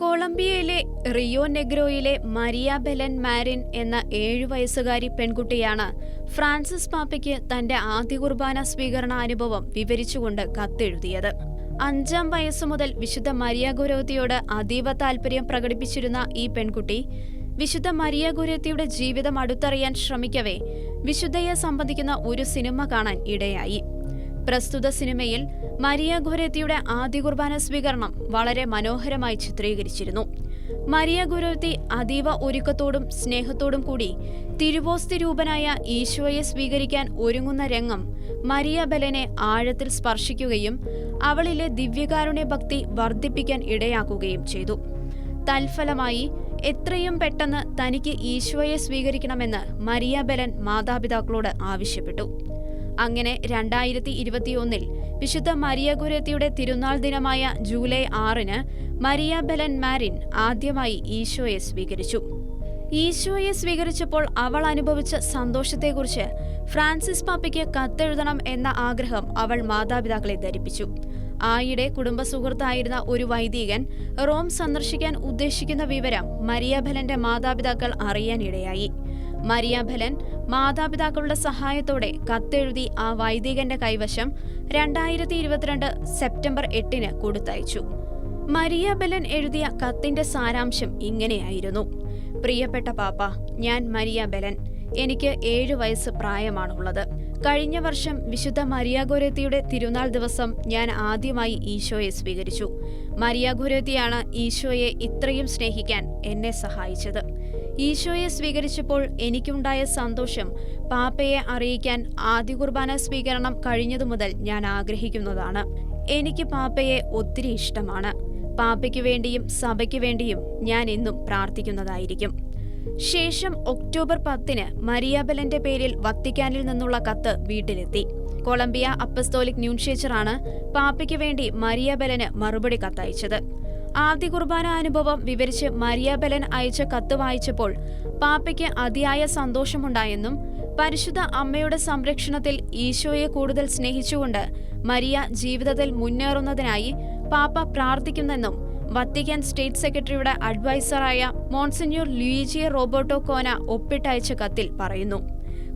കൊളംബിയയിലെ Rio നെഗ്രോയിലെ Maria Belen Marin എന്ന ഏഴു വയസ്സുകാരി പെൺകുട്ടിയാണ് ഫ്രാൻസിസ് പാപ്പയ്ക്ക് തന്റെ ആദ്യ കുർബാന സ്വീകരണ അനുഭവം വിവരിച്ചുകൊണ്ട് കത്തെഴുതിയത്. അഞ്ചാം വയസ്സു മുതൽ വിശുദ്ധ മരിയ ഗുരോത്തിയോട് അതീവ താൽപര്യം പ്രകടിപ്പിച്ചിരുന്ന ഈ പെൺകുട്ടി വിശുദ്ധ മരിയ ഗുരോത്തിയുടെ ജീവിതം അടുത്തറിയാൻ ശ്രമിക്കവേ വിശുദ്ധയെ സംബന്ധിക്കുന്ന ഒരു സിനിമ കാണാൻ ഇടയായി. പ്രസ്തുത സിനിമയിൽ മരിയ ഗുരത്തിയുടെ ആദ്യ കുർബാന സ്വീകരണം വളരെ മനോഹരമായി ചിത്രീകരിച്ചിരുന്നു. മരിയ ഗുരത്തി അതീവ ഒരുക്കത്തോടും സ്നേഹത്തോടും കൂടി തിരുവോസ്തി രൂപനായ ഈശോയെ സ്വീകരിക്കാൻ ഒരുങ്ങുന്ന രംഗം മരിയ ബലനെ ആഴത്തിൽ സ്പർശിക്കുകയും അവളിലെ ദിവ്യകാരുണ്യ ഭക്തി വർദ്ധിപ്പിക്കാൻ ഇടയാക്കുകയും ചെയ്തു. തൽഫലമായി എത്രയും പെട്ടെന്ന് തനിക്ക് ഈശോയെ സ്വീകരിക്കണമെന്ന് മരിയ ബലൻ മാതാപിതാക്കളോട് ആവശ്യപ്പെട്ടു. അങ്ങനെ രണ്ടായിരത്തി ഇരുപത്തിയൊന്നിൽ വിശുദ്ധ മരിയ ഗുരത്തിയുടെ തിരുനാൾ ദിനമായ ജൂലൈ ആറിന് മരിയ ബെലൻ മാരിൻ ആദ്യമായി ഈശോയെ സ്വീകരിച്ചു. ഈശോയെ സ്വീകരിച്ചപ്പോൾ അവൾ അനുഭവിച്ച സന്തോഷത്തെക്കുറിച്ച് ഫ്രാൻസിസ് പാപ്പയ്ക്ക് കത്തെഴുതണം എന്ന ആഗ്രഹം അവൾ മാതാപിതാക്കളെ ധരിപ്പിച്ചു. ആയിടെ കുടുംബസുഹൃത്തായിരുന്ന ഒരു വൈദികൻ റോം സന്ദർശിക്കാൻ ഉദ്ദേശിക്കുന്ന വിവരം മരിയ ബെലന്റെ മാതാപിതാക്കൾ അറിയാനിടയായി. മരിയാഭലൻ മാതാപിതാക്കളുടെ സഹായത്തോടെ കത്തെഴുതി ആ വൈദികന്റെ കൈവശം രണ്ടായിരത്തി ഇരുപത്തിരണ്ട് സെപ്റ്റംബർ എട്ടിന് കൊടുത്തയച്ചു. മരിയ ബലൻ എഴുതിയ കത്തിന്റെ സാരാംശം ഇങ്ങനെയായിരുന്നു. പ്രിയപ്പെട്ട പാപ്പ ഞാൻ മരിയ ബലൻ എനിക്ക് ഏഴു വയസ്സ് പ്രായമാണുള്ളത്. കഴിഞ്ഞ വർഷം വിശുദ്ധ മരിയാഗോരത്തിയുടെ തിരുനാൾ ദിവസം ഞാൻ ആദ്യമായി ഈശോയെ സ്വീകരിച്ചു. മരിയാഗോരത്തിയാണ് ഈശോയെ ഇത്രയും സ്നേഹിക്കാൻ എന്നെ സഹായിച്ചത്. ഈശോയെ സ്വീകരിച്ചപ്പോൾ എനിക്കുണ്ടായ സന്തോഷം. പാപ്പയെ അറിയിക്കാൻ ആദ്യ കുർബാന സ്വീകരണം കഴിഞ്ഞതു മുതൽ ഞാൻ ആഗ്രഹിക്കുന്നതാണ്. എനിക്ക് പാപ്പയെ ഒത്തിരി ഇഷ്ടമാണ്. പാപ്പയ്ക്ക് വേണ്ടിയും സഭയ്ക്ക് വേണ്ടിയും ഞാൻ എന്നും പ്രാർത്ഥിക്കുന്നതായിരിക്കും. ശേഷം ഒക്ടോബർ പത്തിന് മരിയാബലന്റെ പേരിൽ വത്തിക്കാനിൽ നിന്നുള്ള കത്ത് വീട്ടിലെത്തി. കൊളംബിയ അപ്പസ്തോലിക് ന്യൂൻഷേച്ചറാണ് പാപ്പയ്ക്ക് വേണ്ടി മരിയാബലന് മറുപടി കത്തയച്ചത്. ആദ്യ കുർബാന അനുഭവം വിവരിച്ച് മരിയാബലൻ അയച്ച കത്ത് വായിച്ചപ്പോൾ പാപ്പയ്ക്ക് അതിയായ സന്തോഷമുണ്ടായെന്നും പരിശുദ്ധ അമ്മയുടെ സംരക്ഷണത്തിൽ ഈശോയെ കൂടുതൽ സ്നേഹിച്ചുകൊണ്ട് മരിയ ജീവിതത്തിൽ മുന്നേറുന്നതിനായി പാപ്പ പ്രാർത്ഥിക്കുന്നെന്നും വത്തിക്കാൻ സ്റ്റേറ്റ് സെക്രട്ടറിയുടെ അഡ്വൈസറായ മോൺസിന്യൂർ ലൂയിജിയ റോബോട്ടോ കോന ഒപ്പിട്ടയച്ച കത്തിൽ പറയുന്നു.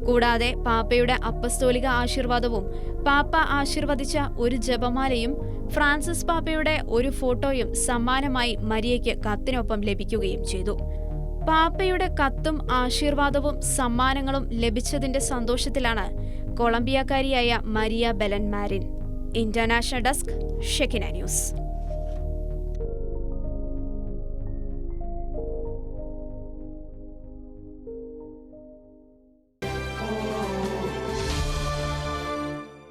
കൂടാതെ പാപ്പയുടെ അപ്പസ്തോലിക ആശീർവാദവും പാപ്പ ആശീർവദിച്ച ഒരു ജപമാലയും ഫ്രാൻസിസ് പാപ്പയുടെ ഒരു ഫോട്ടോയും സമ്മാനമായി മരിയയ്ക്ക് കത്തിനൊപ്പം ലഭിക്കുകയും ചെയ്തു. പാപ്പയുടെ കത്തും ആശീർവാദവും സമ്മാനങ്ങളും ലഭിച്ചതിന്റെ സന്തോഷത്തിലാണ് കൊളംബിയക്കാരിയായ Maria Belen Marin. International desk Shekinah news.